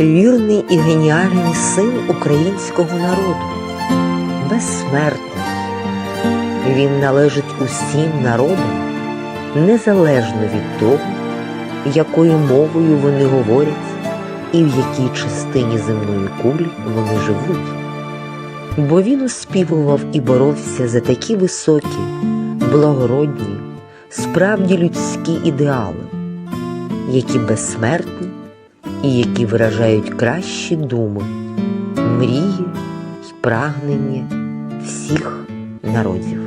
вірний і геніальний син українського народу, безсмертний. Він належить усім народам, незалежно від того, якою мовою вони говорять і в якій частині земної кулі вони живуть. Бо він оспівував і боровся за такі високі, благородні, справді людські ідеали, які безсмертні і які виражають кращі думи, мрії й прагнення всіх народів.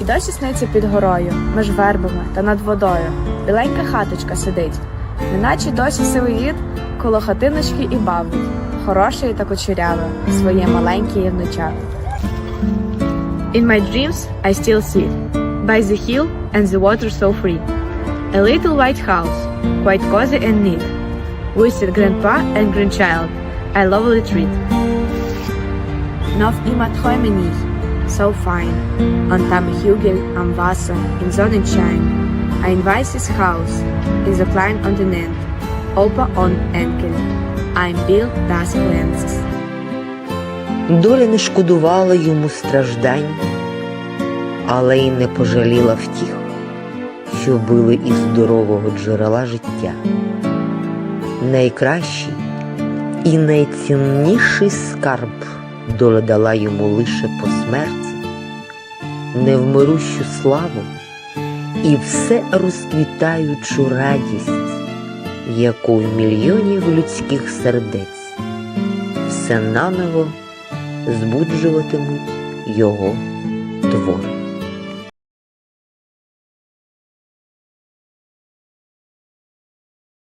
І досі сниться під горою, між вербами та над водою. Біленька хаточка сидить, неначе досі сивоїд коло хатиночки і бавить, хороший та кучеряве, своє маленьке євнуча. In my dreams I still sit by the hill and the water so free. A little white house, quite cozy and neat, with a grandpa and grandchild. I lovely treat. Noch immer träume ich, so fein, unterm Hügel am Wasser in Sonnenschein. Ein weißes Haus in so klein Kontinent, Opa und Enkel, ein Bild, das glänzt. Доля не шкодувала йому страждань, але й не пожаліла втіх, що били із здорового джерела життя. Найкращий і найцінніший скарб доля йому лише по смерті, невмирущу славу і все розквітаючу радість, яку в мільйонів людських сердець все наново збуджуватимуть його твори.